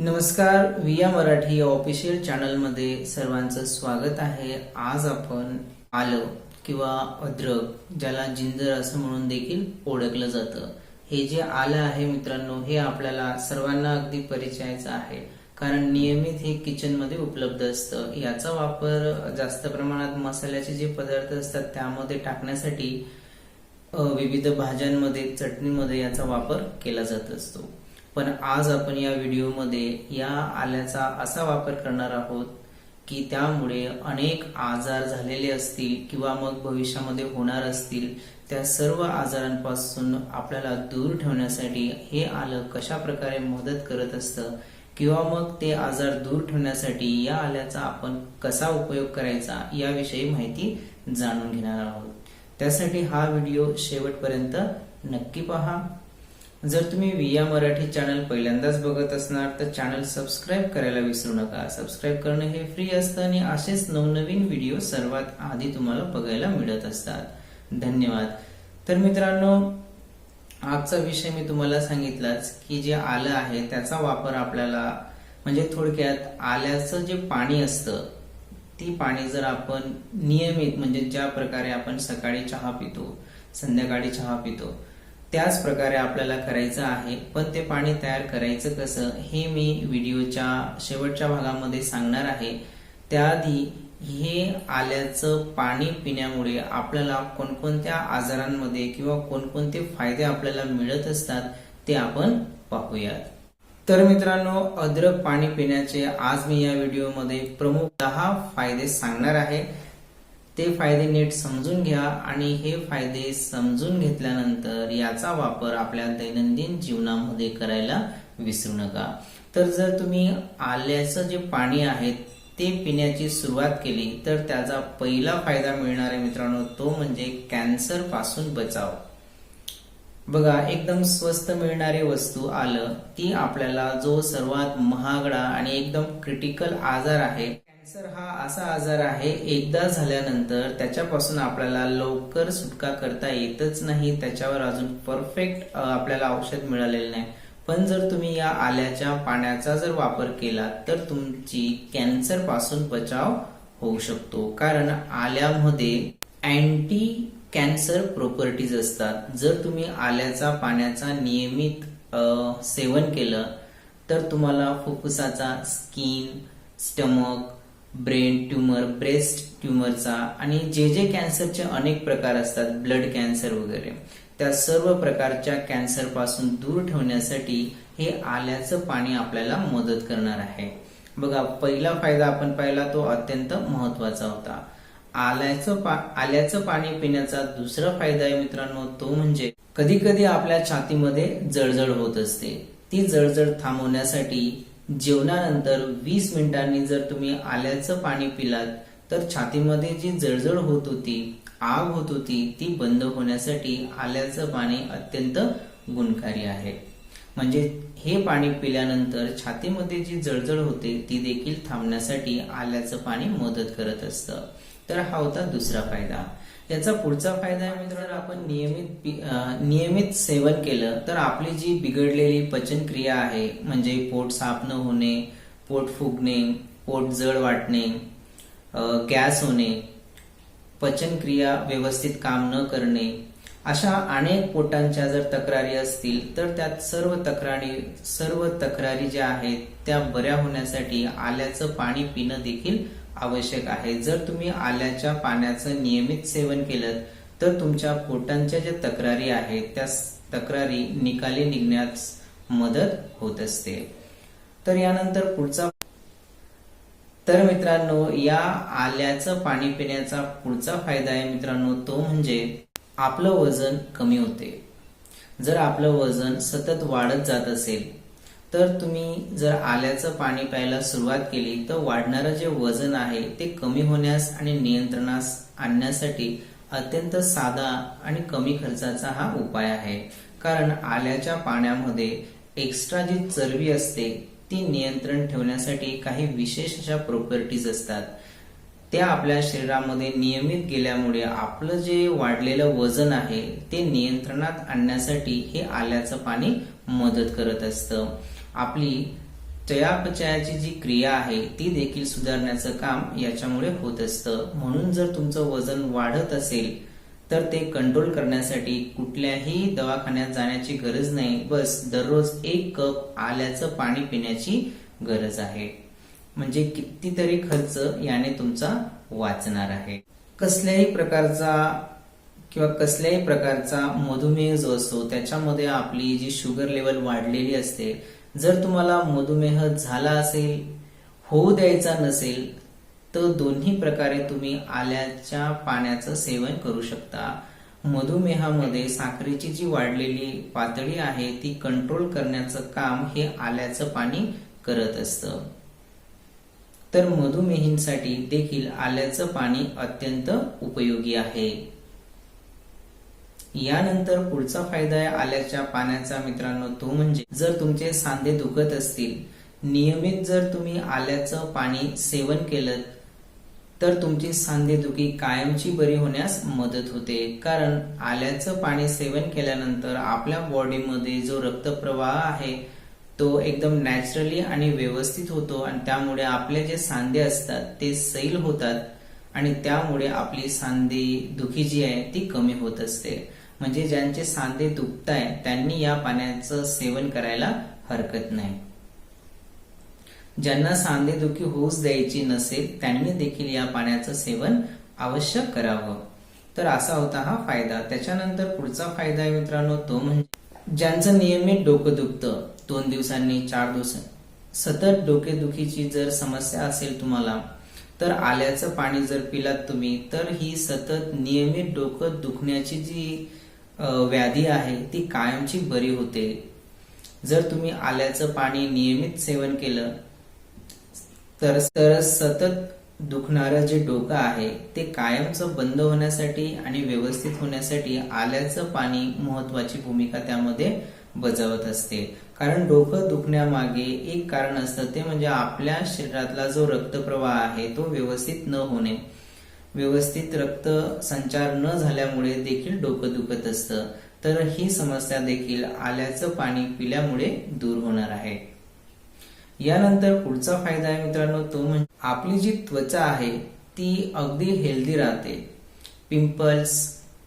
नमस्कार विया मराठी या ऑफिशियल चॅनलमध्ये सर्वांचं स्वागत आहे. आज आपण आलं किंवा अद्रक ज्याला जिंजर असं म्हणून देखील ओळखलं जातं. हे जे आलं आहे मित्रांनो हे आपल्याला सर्वांना अगदी परिचयाचं आहे. कारण नियमित हे किचनमध्ये उपलब्ध असतं. याचा वापर जास्त प्रमाणात मसाल्याचे जे पदार्थ असतात त्यामध्ये टाकण्यासाठी विविध भाज्यांमध्ये चटणीमध्ये याचा वापर केला जात असतो. पण आज आपण या व्हिडिओमध्ये या आल्याचा असा वापर करणार आहोत की त्यामुळे अनेक आजार झालेले असतील किंवा मग भविष्यामध्ये होणार असतील त्या सर्व आजारांपासून आपल्याला दूर ठेवण्यासाठी हे आलं कशा प्रकारे मदत करत असतं किंवा मग ते आजार दूर ठेवण्यासाठी या आल्याचा आपण कसा उपयोग करायचा याविषयी माहिती जाणून घेणार आहोत. त्यासाठी हा व्हिडिओ शेवटपर्यंत नक्की पहा. जर तुम्ही विया मराठी चॅनल पहिल्यांदाच बघत असणार तर चॅनल सबस्क्राईब करायला विसरू नका. सबस्क्राईब करणं हे फ्री असतं आणि असेच नवनवीन व्हिडिओ सर्वात आधी तुम्हाला बघायला मिळत असतात. धन्यवाद. तर मित्रांनो आजचा विषय मी तुम्हाला सांगितलाच की जे आलं आहे त्याचा वापर आपल्याला म्हणजे थोडक्यात आल्याचं जे पाणी असतं ती पाणी जर आपण नियमित म्हणजे ज्या प्रकारे आपण सकाळी चहा पितो संध्याकाळी चहा पितो त्याच प्रकारे आपल्याला करायचं आहे पण ते पाणी तयार करायचं कसं हे मी व्हिडिओच्या शेवटच्या भागामध्ये सांगणार आहे. त्याआधी हे आल्याचं पाणी पिण्यामुळे आपल्याला कोणकोणत्या आजारांमध्ये किंवा कोणकोणते फायदे आपल्याला मिळत असतात ते आपण पाहूयात. तर मित्रांनो अद्रक पाणी पिण्याचे आज मी या व्हिडिओमध्ये प्रमुख दहा फायदे सांगणार आहे. ते फायदे नीट समजून घ्या आणि हे फायदे समजून घेतल्यानंतर याचा वापर आपल्या दैनंदिन जीवनामध्ये करायला विसरू नका. तर जर तुम्ही आल्याचं जे पाणी आहे ते पिण्याची सुरुवात केली तर त्याचा पहिला फायदा मिळणार आहे मित्रांनो तो म्हणजे कॅन्सरपासून बचाव. बघा एकदम स्वस्त मिळणारी वस्तू आलं ती आपल्याला जो सर्वात महागडा आणि एकदम क्रिटिकल आजार आहे कॅन्सर हा असा आजार आहे. एकदा झाल्यानंतर त्याच्यापासून आपल्याला लवकर सुटका करता येतच नाही. त्याच्यावर अजून परफेक्ट आपल्याला औषध मिळालेलं नाही. पण जर तुम्ही या आल्याच्या पाण्याचा जर वापर केला तर तुमची कॅन्सरपासून बचाव होऊ शकतो. कारण आल्यामध्ये अँटी कॅन्सर प्रॉपर्टीज असतात. जर तुम्ही आल्याचा पाण्याचा नियमित सेवन केलं तर तुम्हाला फुफ्फुसाचा skin stomach brain tumour breast ट्यूमरचा आणि जे जे कॅन्सरचे अनेक प्रकार असतात ब्लड कॅन्सर वगैरे त्या सर्व प्रकारच्या कॅन्सरपासून दूर ठेवण्यासाठी हे आल्याचं पाणी आपल्याला मदत करणार आहे. बघा पहिला फायदा आपण पाहिला तो अत्यंत महत्त्वाचा होता. आल्याचं पा आल्याचं पाणी पिण्याचा दुसरा फायदा आहे मित्रांनो तो म्हणजे कधी कधी आपल्या छातीमध्ये जळजळ होत असते. ती जळजळ थांबवण्यासाठी जेवणानंतर वीस मिनिटांनी जर तुम्ही आल्याचं पाणी पिलात तर छातीमध्ये जी जळजळ होत होती आग होत होती ती बंद होण्यासाठी आल्याचं पाणी अत्यंत गुणकारी आहे. म्हणजे हे पाणी पिल्यानंतर छातीमध्ये जी जळजळ होते ती देखील थांबण्यासाठी आल्याचं पाणी मदत करत असतं. तर हा होता दुसरा फायदा. याचा पुढचा फायदा आहे मित्रांनो आपण नियमित नियमित सेवन केलं तर आपली जी बिघडलेली पचनक्रिया आहे म्हणजे पोट साफ न होणे पोट फुगणे पोट जड वाटणे गॅस होणे पचनक्रिया व्यवस्थित काम न करणे अशा अनेक पोटांच्या जर तक्रारी असतील तर त्यात सर्व तक्रारी सर्व तक्रारी ज्या आहेत त्या बऱ्या होण्यासाठी आल्याचं पाणी पिणं देखील आवश्यक आहे. जर तुम्ही आल्याच्या पाण्याचं नियमित सेवन केलं तर तुमच्या पोटांच्या ज्या तक्रारी आहेत त्या तक्रारी निकाली निघण्यास मदत होत असते. तर यानंतर पुढचा तर मित्रांनो या आल्याचं पाणी पिण्याचा पुढचा फायदा आहे मित्रांनो तो म्हणजे आपलं वजन कमी होते. जर आपलं वजन सतत वाढत जात असेल तर तुम्ही जर आल्याचं पाणी प्यायला सुरुवात केली तर वाढणारं जे वजन आहे ते कमी होण्यास आणि नियंत्रणास आणण्यासाठी अत्यंत साधा आणि कमी खर्चाचा हा उपाय आहे. कारण आल्याच्या पाण्यामध्ये एक्स्ट्रा जी चरबी असते ती नियंत्रण ठेवण्यासाठी काही विशेष अशा प्रॉपर्टीज असतात. त्या आपल्या शरीरामध्ये नियमित गेल्यामुळे आपलं जे वाढलेलं वजन आहे ते नियंत्रणात आणण्यासाठी हे आल्याचं पाणी मदत करत असतं. आपली चयापचयाची जी क्रिया आहे ती देखील सुधारण्याचं काम याच्यामुळे होत असतं. म्हणून जर तुमचं वजन वाढत असेल तर ते कंट्रोल करण्यासाठी कुठल्याही दवाखान्यात जाण्याची गरज नाही. बस दररोज एक कप आल्याचं पाणी पिण्याची गरज आहे. म्हणजे कितीतरी खर्च याने तुमचा वाचणार आहे. कसल्याही प्रकारचा किंवा कसल्याही प्रकारचा मधुमेह जो असतो त्याच्यामध्ये आपली जी शुगर लेवल वाढलेली असते जर तुम्हाला मधुमेह झाला असेल होऊ द्यायचा नसेल तर दोन्ही प्रकारे तुम्ही आल्याच्या पाण्याचं सेवन करू शकता. मधुमेहामध्ये साखरेची जी वाढलेली पातळी आहे ती कंट्रोल करण्याचं काम हे आल्याचं पाणी करत असतं. तर मधुमेहींसाठी देखील आल्याचं पाणी अत्यंत उपयोगी आहे. यानंतर पुढचा फायदा आहे आल्याच्या पाण्याचा मित्रांनो तो म्हणजे जर तुमचे सांधे दुखत असतील नियमित जर तुम्ही आल्याचं पाणी सेवन केलं तर तुमची सांधेदुखी कायमची बरी होण्यास मदत होते. कारण आल्याचं पाणी सेवन केल्यानंतर आपल्या बॉडीमध्ये जो रक्तप्रवाह आहे तो एकदम नॅचरली आणि व्यवस्थित होतो आणि त्यामुळे आपले जे सांधे असतात ते सैल होतात आणि त्यामुळे आपली सांधे दुखी जी आहे ती कमी होत असते. म्हणजे ज्यांचे सांधे दुखताय त्यांनी या पाण्याचं सेवन करायला हरकत नाही. ज्यांना सांधेदुखी होऊच द्यायची नसेल त्यांनी देखील या पाण्याचं सेवन आवश्यक करावं. तर असा होता हा फायदा. त्याच्यानंतर पुढचा फायदा आहे मित्रांनो तो म्हणजे ज्यांचं नियमित डोकं दुखतं दोन दिवसांनी चार दिवस सतत डोकेदुखीची जर समस्या असेल तुम्हाला तर आल्याचं पाणी जर पिलात तुम्ही तर ही सतत नियमित डोकं दुखण्याची जी व्याधी आहे ती कायमची बरी होते. जर तुम्ही आल्याचं पाणी नियमित सेवन केलं तर तर सतत दुखणारं जे डोकं आहे ते कायमचं बंद होण्यासाठी आणि व्यवस्थित होण्यासाठी आल्याचं पाणी महत्वाची भूमिका त्यामध्ये बजावत असते. कारण डोकं दुखण्यामागे एक कारण असतं ते म्हणजे आपल्या शरीरातला जो रक्तप्रवाह आहे तो व्यवस्थित न होणे. व्यवस्थित रक्त संचार न झाल्यामुळे देखील डोकं दुखत असतं. तर ही समस्या देखील आल्याचं पाणी पिल्यामुळे दूर होणार आहे. यानंतर पुढचा फायदा आहे मित्रांनो तो म्हणजे आपली जी त्वचा आहे ती अगदी हेल्दी राहते. पिंपल्स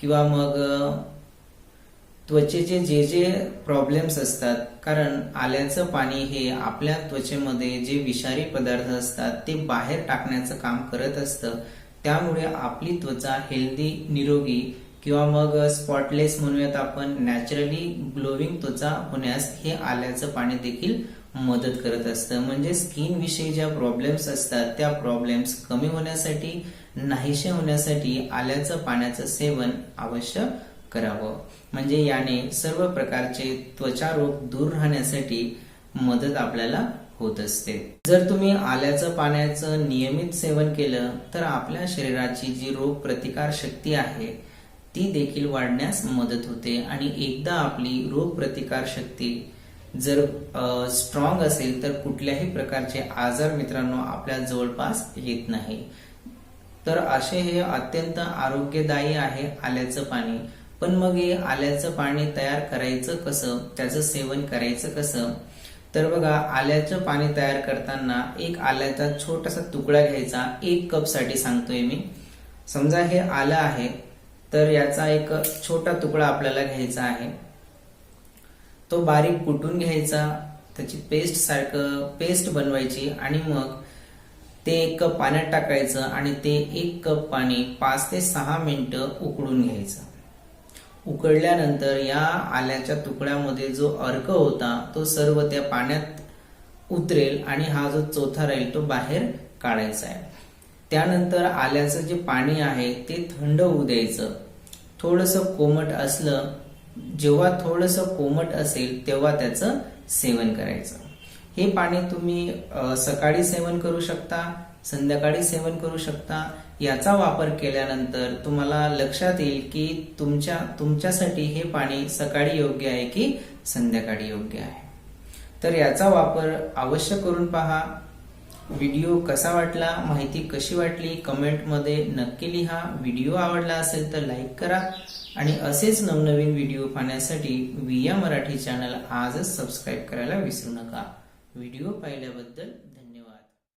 किंवा मग त्वचेचे जे जे प्रॉब्लेम्स असतात कारण आल्याचं पाणी हे आपल्या त्वचेमध्ये जे विषारी पदार्थ असतात ते बाहेर टाकण्याचं काम करत असतं. त्यामुळे आपली त्वचा हेल्दी निरोगी किंवा मग स्पॉटलेस म्हणूयात आपण नॅचरली ग्लोविंग त्वचा होण्यास हे आल्याचं पाणी देखील मदत करत असतं. म्हणजे स्किन विषयी ज्या प्रॉब्लेम्स असतात त्या प्रॉब्लेम्स कमी होण्यासाठी नाहीशे होण्यासाठी आल्याचं पाण्याचं सेवन आवश्यक करावं. म्हणजे याने सर्व प्रकारचे त्वचा रोग दूर राहण्यासाठी मदत आपल्याला होत असते. जर तुम्ही आल्याचं पाण्याचं नियमित सेवन केलं तर आपल्या शरीराची जी रोग प्रतिकार शक्ती आहे ती देखील वाढण्यास मदत होते. आणि एकदा आपली रोग प्रतिकार शक्ती जर स्ट्रॉंग असेल तर कुठल्याही प्रकारचे आजार मित्रांनो आपल्या जवळपास येत नाही. तर असे हे अत्यंत आरोग्यदायी आहे आल्याचं पाणी. पण मग हे आल्याचं पाणी तयार करायचं कसं? त्याचं सेवन करायचं कसं? तर बघा आल्याचं पाणी तयार करताना एक आल्याचा छोटासा तुकडा घ्यायचा. एक कपसाठी सांगतोय मी. समजा हे आलं आहे तर याचा एक छोटा तुकडा आपल्याला घ्यायचा आहे. तो बारीक कुटून घ्यायचा त्याची पेस्ट सारखं पेस्ट बनवायची आणि मग ते एक कप पाण्यात टाकायचं आणि ते एक कप पाणी पाच ते सहा मिनिटं उकळून घ्यायचं. उकडल्यानंतर या आल्याच्या तुकड्यामध्ये जो अर्क होता तो सर्व त्या पाण्यात उतरेल आणि हा जो चौथा राहील तो बाहेर काढायचा आहे. त्यानंतर आल्याचं जे पाणी आहे ते थंड होऊ द्यायचं. थोडस कोमट असलं जेव्हा थोडस कोमट असेल तेव्हा त्याचं सेवन करायचं. हे पाणी तुम्ही सकाळी सेवन करू शकता संध्याकाळी सेवन करू शकता. याचा वापर केल्यानंतर तुम्हाला लक्षात येईल की तुमच्या तुमच्यासाठी हे पाणी सकाळी योग्य आहे की संध्याकाळी योग्य आहे. तर याचा वापर अवश्य करून पहा. व्हिडिओ कसा वाटला माहिती कशी वाटली कमेंटमध्ये नक्की लिहा. व्हिडिओ आवडला असेल तर लाईक करा. आणि असेच नवनवीन व्हिडिओ पाहण्यासाठी विया मराठी चॅनल आजच सबस्क्राईब करायला विसरू नका. व्हिडिओ पाहिल्याबद्दल